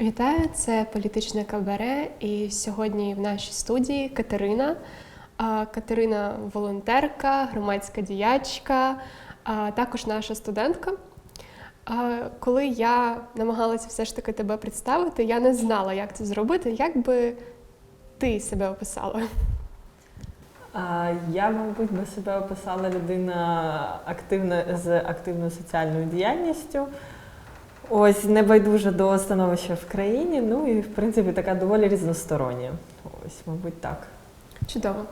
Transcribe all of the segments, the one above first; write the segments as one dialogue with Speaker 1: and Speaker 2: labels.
Speaker 1: Вітаю, це політичне кабаре. І сьогодні в нашій студії Катерина. Катерина волонтерка, громадська діячка, також наша студентка. Коли я намагалася все ж таки тебе представити, я не знала, як це зробити. Як би ти себе описала?
Speaker 2: Я, мабуть, би себе описала людина активна з активною соціальною діяльністю. Ось небайдужа до становища в країні, ну і в принципі така доволі різностороння. Ось, мабуть, так.
Speaker 1: Чудово.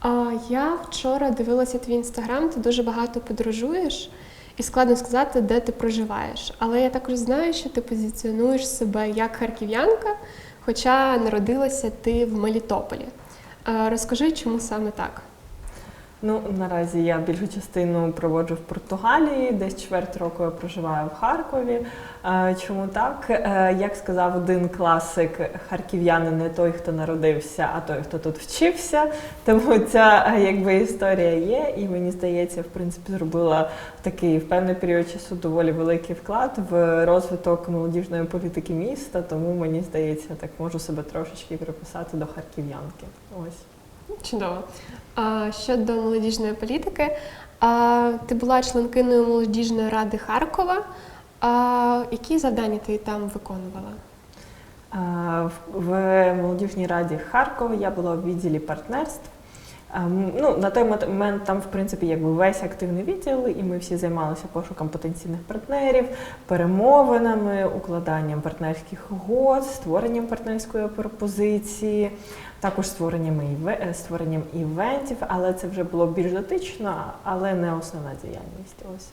Speaker 1: А я вчора дивилася твій інстаграм, ти дуже багато подорожуєш, і складно сказати, де ти проживаєш. Але я також знаю, що ти позиціонуєш себе як харків'янка, хоча народилася ти в Мелітополі. Розкажи, чому саме так?
Speaker 2: Ну, наразі я більшу частину проводжу в Португалії, десь чверть року я проживаю в Харкові. Е, Чому так? Е, Як сказав один класик, харків'янин не той, хто народився, а той, хто тут вчився. Тому ця е, якби історія є, і мені здається, в принципі, зробила такий в певний період часу доволі великий вклад в розвиток молодіжної політики міста. Тому мені здається, так можу себе трошечки приписати до харків'янки. Ось.
Speaker 1: Чудово. А щодо молодіжної політики, а, ти була членкиною молодіжної ради Харкова. А, які завдання ти там виконувала?
Speaker 2: А, В молодіжній раді Харкова я була в відділі партнерств. Ну, на той момент там, в принципі, якби весь активний відділ, і ми всі займалися пошуком потенційних партнерів, перемовинами, укладанням партнерських угод, створенням партнерської пропозиції, також створенням, іве- е, створенням івентів, але це вже було більш дотично, але не основна діяльність. Ось.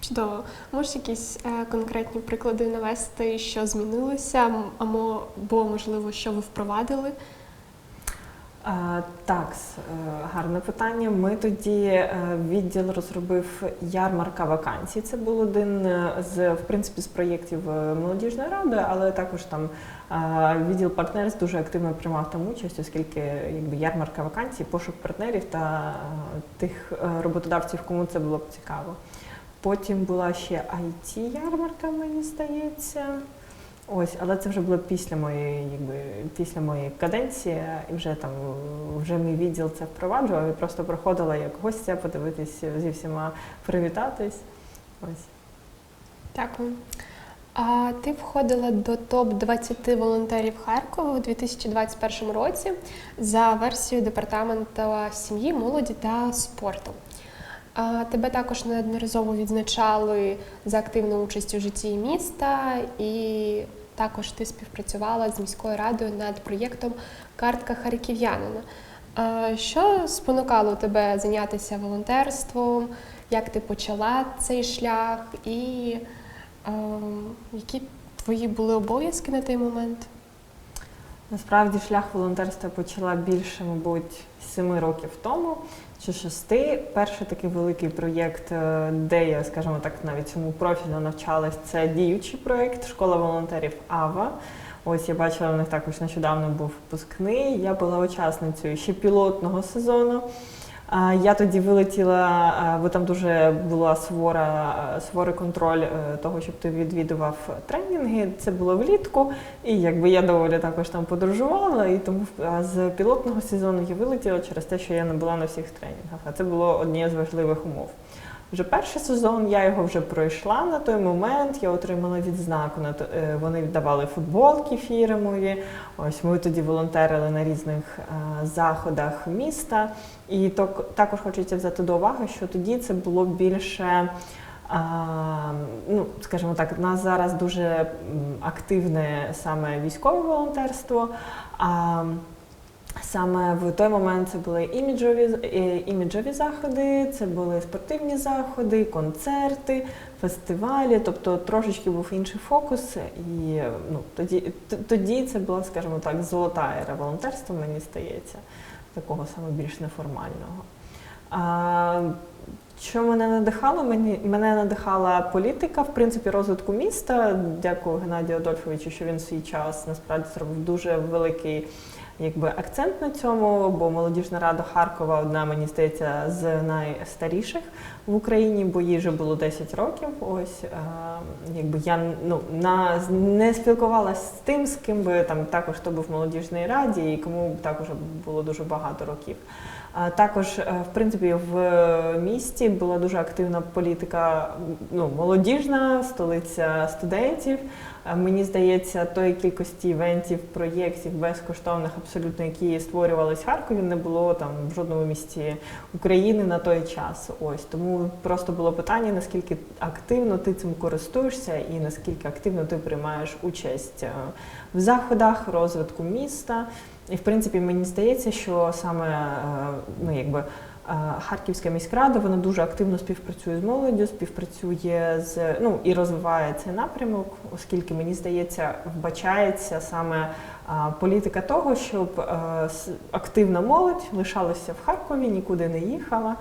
Speaker 1: Чудово. Можеш якісь е, конкретні приклади навести, що змінилося, або, можливо, що ви впровадили?
Speaker 2: А, Так, е, гарне питання. Ми тоді е, відділ розробив ярмарка вакансій. Це був один е, з в принципі з проєктів е, молодіжної ради, але також там е, відділ партнерств дуже активно приймав там участь, оскільки якби ярмарка вакансій, пошук партнерів та е, тих е, роботодавців, кому це було б цікаво. Потім була ще it ярмарка мені здається. Ось, але це вже було після моєї, якби після моєї каденції, і вже там вже мій відділ це впроваджував. і просто приходила як гостя подивитись зі всіма привітатись. Ось.
Speaker 1: Дякую. А ти входила до топ-20 волонтерів Харкова у 2021 році за версією департаменту сім'ї, молоді та спорту. А тебе також неодноразово відзначали за активну участь у житті міста, і також ти співпрацювала з міською радою над проєктом Картка харків'янина. Що спонукало тебе зайнятися волонтерством? Як ти почала цей шлях? І які твої були обов'язки на той момент?
Speaker 2: Насправді шлях волонтерства почала більше, мабуть, семи років тому чи шести. Перший такий великий проєкт, е, де я, скажімо так, навіть цьому профільно навчалась, це діючий проєкт Школа волонтерів АВА. Ось я бачила, у них також нещодавно був випускний. Я була учасницею ще пілотного сезону. Я тоді вилетіла, бо там дуже була свора, суворий контроль е, того, щоб ти відвідував тренінги. Це було влітку, і якби я доволі також там подорожувала, і тому з пілотного сезону я вилетіла через те, що я не була на всіх тренінгах. А це було однією з важливих умов. Вже перший сезон я його вже пройшла на той момент. Я отримала відзнаку. На е, Вони віддавали футболки фірмові. Ось ми тоді волонтерили на різних е, заходах міста. І також хочеться взяти до уваги, що тоді це було більше. А, ну, скажімо так, у нас зараз дуже активне саме військове волонтерство. А саме в той момент це були іміджові, е, іміджові заходи, це були спортивні заходи, концерти, фестивалі. Тобто трошечки був інший фокус. І ну, тоді, тоді це була, скажімо так, золота ера волонтерства, мені здається, такого саме більш неформального. А, що мене надихало? Мені мене надихала політика, в принципі, розвитку міста. Дякую Геннадію Адольфовичу, що він в свій час насправді зробив дуже великий якби акцент на цьому, бо молодіжна рада Харкова одна, мені здається, з найстаріших в Україні, бо їй вже було 10 років. Ось е, якби я ну на не спілкувалася з тим, з ким би там також хто був в молодіжній раді, і кому також було дуже багато років. А також, е, в принципі, в місті була дуже активна політика ну, молодіжна, столиця студентів. Е, Мені здається, тої кількості івентів, проєктів безкоштовних, абсолютно, які створювалися в Харкові, не було там в жодному місті України на той час. Ось тому просто було питання, наскільки активно ти цим користуєшся, і наскільки активно ти приймаєш участь е, в заходах розвитку міста. І в принципі мені здається, що саме е, ну якби е, Харківська міськрада вона дуже активно співпрацює з молоддю, співпрацює з ну і розвиває цей напрямок, оскільки мені здається, вбачається саме е, політика того, щоб активна молодь лишалася в Харкові, нікуди не їхала.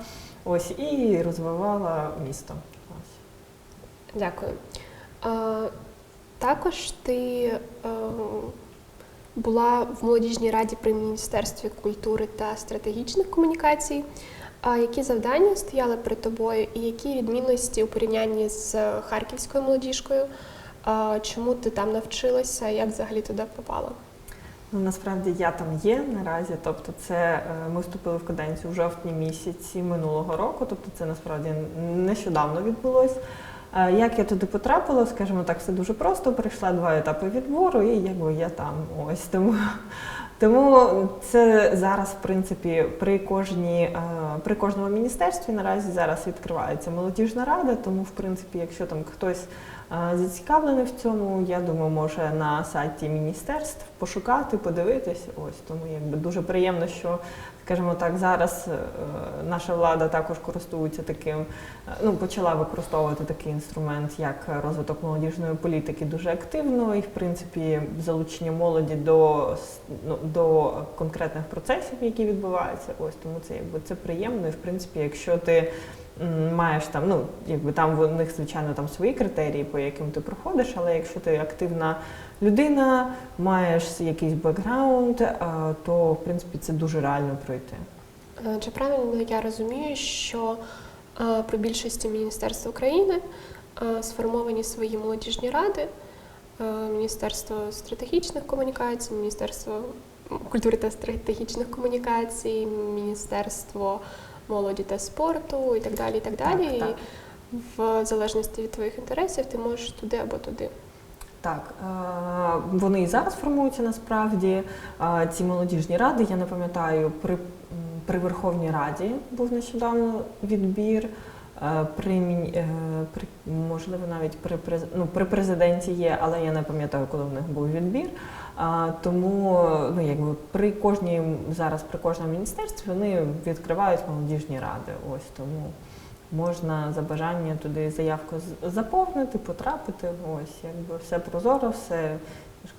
Speaker 2: Ось і розвивала місто. Ось.
Speaker 1: Дякую. А, також ти е, була в молодіжній раді при Міністерстві культури та стратегічних комунікацій. А які завдання стояли перед тобою, і які відмінності у порівнянні з харківською молодіжкою? Чому ти там навчилася? Як взагалі туди попала?
Speaker 2: Ну, насправді я там є наразі. Тобто, це е, ми вступили в каденцію в жовтні місяці минулого року. Тобто, це насправді нещодавно відбулось. Як я туди потрапила, скажімо так, все дуже просто. Прийшла два етапи відбору, і якби я там ось тому. Тому це зараз, в принципі, при кожній е, при кожному міністерстві наразі зараз відкривається молодіжна рада. Тому, в принципі, якщо там хтось зацікавлений в цьому, я думаю, може на сайті міністерств пошукати, подивитись. Ось тому якби дуже приємно, що скажімо так, зараз е, наша влада також користується таким, е, ну почала використовувати такий інструмент, як розвиток молодіжної політики, дуже активно, і в принципі залучення молоді до ну, до конкретних процесів, які відбуваються. Ось тому це якби це приємно. І в принципі, якщо ти маєш там, ну якби там в них звичайно там свої критерії, по яким ти проходиш, але якщо ти активна людина, маєш якийсь бекграунд, е, то в принципі це дуже реально пройти.
Speaker 1: Е, Чи правильно я розумію, що е, при більшості міністерств України сформовані свої молодіжні ради, Міністерство стратегічних комунікацій, Міністерство культури та стратегічних комунікацій, Міністерство молоді та спорту і так далі. І так далі.
Speaker 2: так.
Speaker 1: І в залежності від твоїх інтересів ти можеш туди або туди.
Speaker 2: Так, е, вони і зараз формуються насправді. Е, Ці молодіжні ради, я не пам'ятаю, при, при Верховній Раді був нещодавно відбір. е, При, при можливо навіть при ну, при президенті є, але я не пам'ятаю, коли в них був відбір. А, тому ну якби при кожній зараз при кожному міністерстві вони відкривають молодіжні ради. Ось тому можна за бажання туди заявку заповнити, потрапити. Ось якби все прозоро, все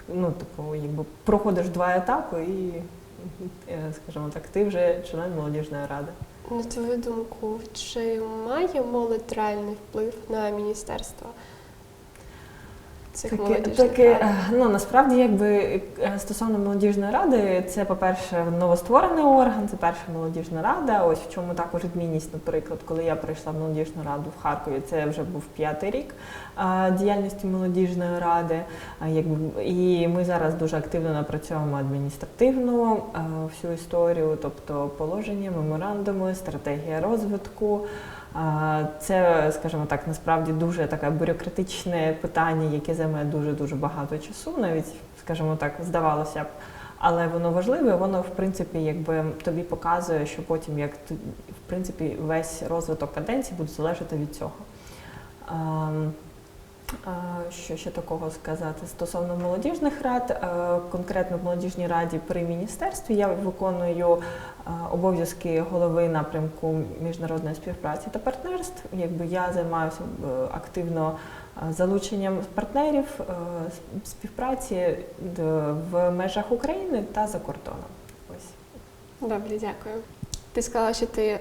Speaker 2: ну типу, якби проходиш два етапи і, е, скажімо так, ти вже член молодіжної ради.
Speaker 1: На твою думку, чи має молодь реальний вплив на міністерство? Цих
Speaker 2: Таке,
Speaker 1: молодіжних
Speaker 2: таке,
Speaker 1: рад?
Speaker 2: ну насправді, якби е, стосовно молодіжної ради, це, по-перше, новостворений орган, це перша молодіжна рада. Ось в чому також відмінність, наприклад, коли я прийшла в молодіжну раду в Харкові, це вже був п'ятий рік е, діяльності молодіжної ради. Якби і ми зараз дуже активно напрацьовуємо адміністративну е, всю історію, тобто положення, меморандуми, стратегія розвитку. Це, скажімо так, насправді дуже таке бюрократичне питання, яке займає дуже дуже багато часу, навіть, скажімо так, здавалося б. Але воно важливе, воно в принципі якби тобі показує, що потім як в принципі весь розвиток каденції буде залежати від цього. Що ще такого сказати стосовно молодіжних рад, конкретно в молодіжній раді при міністерстві я виконую обов'язки голови напрямку міжнародної співпраці та партнерств. Якби я займаюся е, активно залученням партнерів е, співпраці в межах України та за кордоном. Ось.
Speaker 1: Добре, дякую. Ти сказала, що ти е,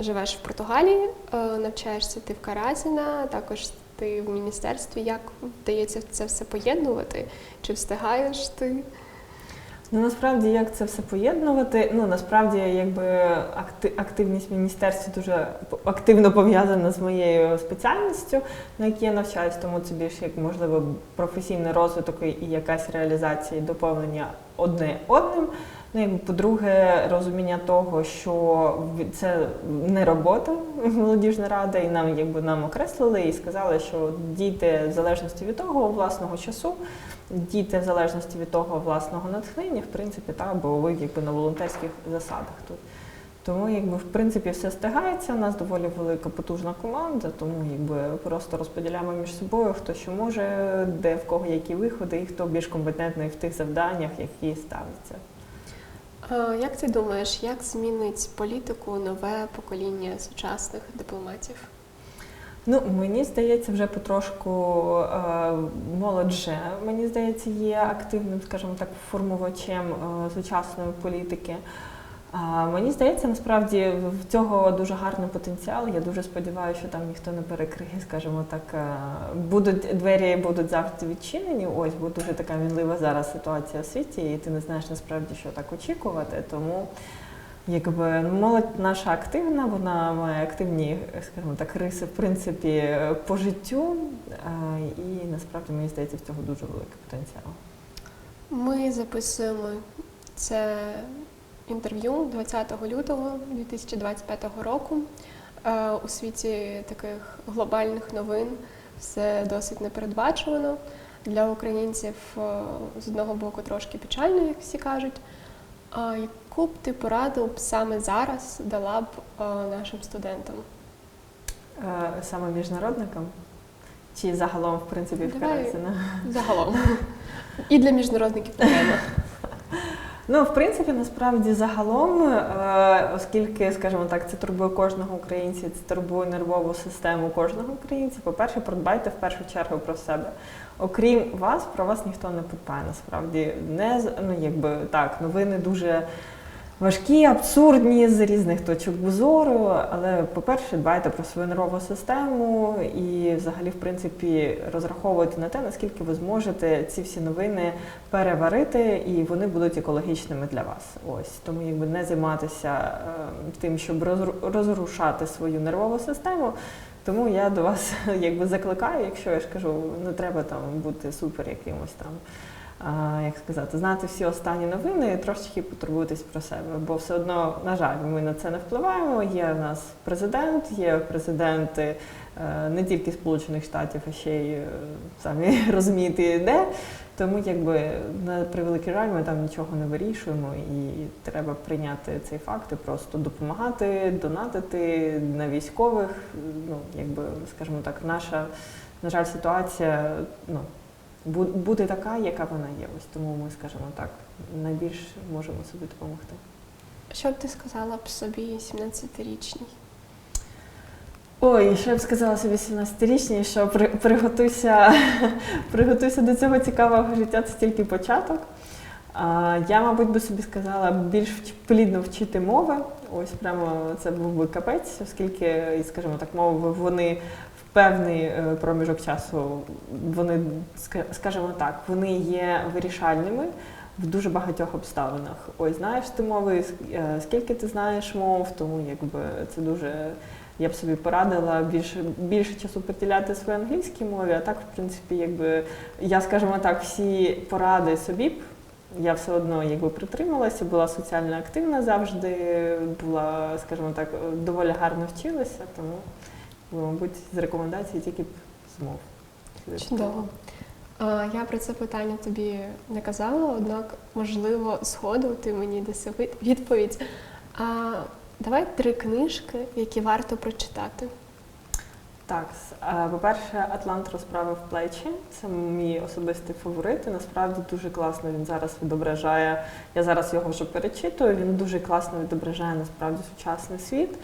Speaker 1: живеш в Португалії, навчаєшся ти в Каразіна, також ти в міністерстві. Як вдається це все поєднувати? Чи встигаєш ти?
Speaker 2: Ну насправді як це все поєднувати? Ну насправді, якби акти- активність в міністерстві дуже активно пов'язана з моєю спеціальністю, на якій я навчаюсь, тому це більш як можливо професійний розвиток і якась реалізація і доповнення одне одним. Ну, якби, по-друге, розуміння того, що це не робота молодіжна рада, і нам якби нам окреслили і сказали, що дійте в залежності від того власного часу, дійте в залежності від того власного натхнення, в принципі, та, бо ви якби на волонтерських засадах тут. Тому, якби в принципі все стигається. У нас доволі велика потужна команда, тому якби просто розподіляємо між собою, хто що може, де в кого які виходи, і хто більш компетентний в тих завданнях, які ставляться.
Speaker 1: Е, Як ти думаєш, як змінить політику нове покоління сучасних дипломатів?
Speaker 2: Ну, мені здається, вже потрошку е, молодь мені здається, є активним, скажімо так, формувачем е, сучасної політики. Мені здається, насправді в цього дуже гарний потенціал. Я дуже сподіваюся, що там ніхто не перекриє, скажімо так, е, будуть двері будуть завжди відчинені. Ось, бо дуже така мінлива зараз ситуація в світі, і ти не знаєш насправді, що так очікувати. Тому Якби молодь наша активна, вона має активні, скажімо так, риси, в принципі, по життю. І насправді мені здається, в цього дуже великий потенціал.
Speaker 1: Ми записуємо це інтерв'ю 20 лютого 2025 року. Е, У світі таких глобальних новин все досить непередбачувано. Для українців е, з одного боку трошки печально, як всі кажуть. А яку б ти пораду б саме зараз дала б е, нашим студентам?
Speaker 2: Саме міжнародникам чи загалом, в принципі,
Speaker 1: Давай.
Speaker 2: вкратце? на-
Speaker 1: Загалом. І для міжнародників окремо.
Speaker 2: Ну, в принципі, насправді загалом, е, оскільки, скажімо так, це турбує кожного українця, це турбує нервову систему кожного українця. По-перше, продбайте в першу чергу про себе. Окрім вас, про вас ніхто не подбає. Насправді не ну, якби так, новини дуже важкі, абсурдні з різних точок зору. Але, по-перше, дбайте про свою нервову систему і, взагалі, в принципі, розраховуйте на те, наскільки ви зможете ці всі новини переварити, і вони будуть екологічними для вас. Ось тому, якби не займатися е, тим, щоб розру- розрушати свою нервову систему. Тому я до вас якби закликаю, якщо я ж кажу, не треба там бути супер якимось там. Як сказати, знати всі останні новини і трошечки потурбуйтесь про себе, бо все одно, на жаль, ми на це не впливаємо. Є в нас президент, є президенти е, не тільки Сполучених Штатів, а ще й е, самі розумієте, де. Тому, якби на превеликий жаль, ми там нічого не вирішуємо, і треба прийняти цей факт і просто допомагати, донатити на військових. Ну, якби, скажімо так, наша, на жаль, ситуація ну, бу- буде така, яка вона є. Ось тому ми, скажімо так, найбільш можемо собі допомогти.
Speaker 1: Що б ти сказала б собі 17-річній?
Speaker 2: Ой, що я б сказала собі 17-річній, що при, приготуйся, приготуйся до цього цікавого життя, це тільки початок. А, я, мабуть, би собі сказала більш плідно вчити мови. Ось прямо це був би капець, оскільки, скажімо так, мови вони певний е, проміжок часу, вони, ска- скажімо так, вони є вирішальними в дуже багатьох обставинах. Ось знаєш ти мови, е, скільки ти знаєш мов, тому якби це дуже. Я б собі порадила більше, більше часу приділяти своїй англійській мові, а так, в принципі, якби я, скажімо так, всі поради собі б я все одно якби притрималася, була соціально активна завжди, була, скажімо так, доволі гарно вчилася, тому, мабуть, з рекомендацій тільки б змов.
Speaker 1: Чудово. Я про це питання тобі не казала, однак, можливо, згоду ти мені даси відповідь. А, давай три книжки, які варто прочитати.
Speaker 2: Так, по-перше, Атлант розправив плечі. Це мій особистий фаворит. І насправді дуже класно він зараз відображає. Я зараз його вже перечитую. Він дуже класно відображає насправді сучасний світ,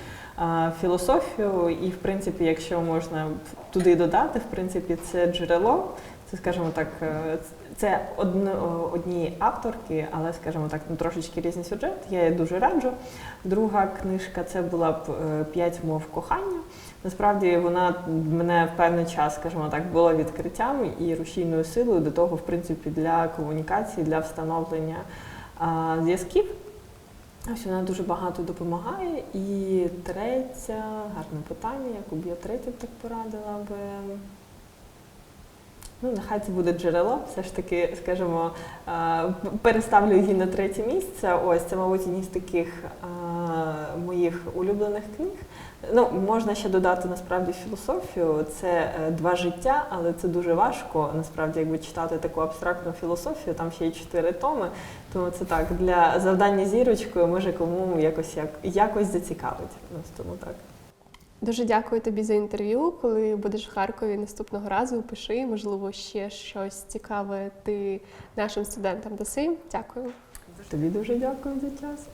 Speaker 2: філософію. І, в принципі, якщо можна туди додати, в принципі, це джерело. Це, скажімо так, е, це одно, одні авторки, але, скажімо так, ну, трошечки різний сюжет. Я її дуже раджу. Друга книжка це була б е, П'ять мов кохання. Насправді вона мене в певний час, скажімо так, була відкриттям і рушійною силою до того, в принципі, для комунікації, для встановлення зв'язків. Ось вона дуже багато допомагає. І третя, гарне питання, яку б я третє так порадила би. Ну, нехай це буде джерело. Все ж таки, скажімо, переставлю її на третє місце. Ось це, мабуть, одні з таких моїх улюблених книг. Ну, можна ще додати насправді філософію. Це е, два життя, але це дуже важко. Насправді, якби читати таку абстрактну філософію, там ще й чотири томи. Тому це так для завдання зірочкою, може кому якось як якось зацікавить. Ось тому так.
Speaker 1: Дуже дякую тобі за інтерв'ю. Коли будеш в Харкові наступного разу, пиши, можливо, ще щось цікаве ти нашим студентам даси. Дякую.
Speaker 2: Тобі дуже дякую за час.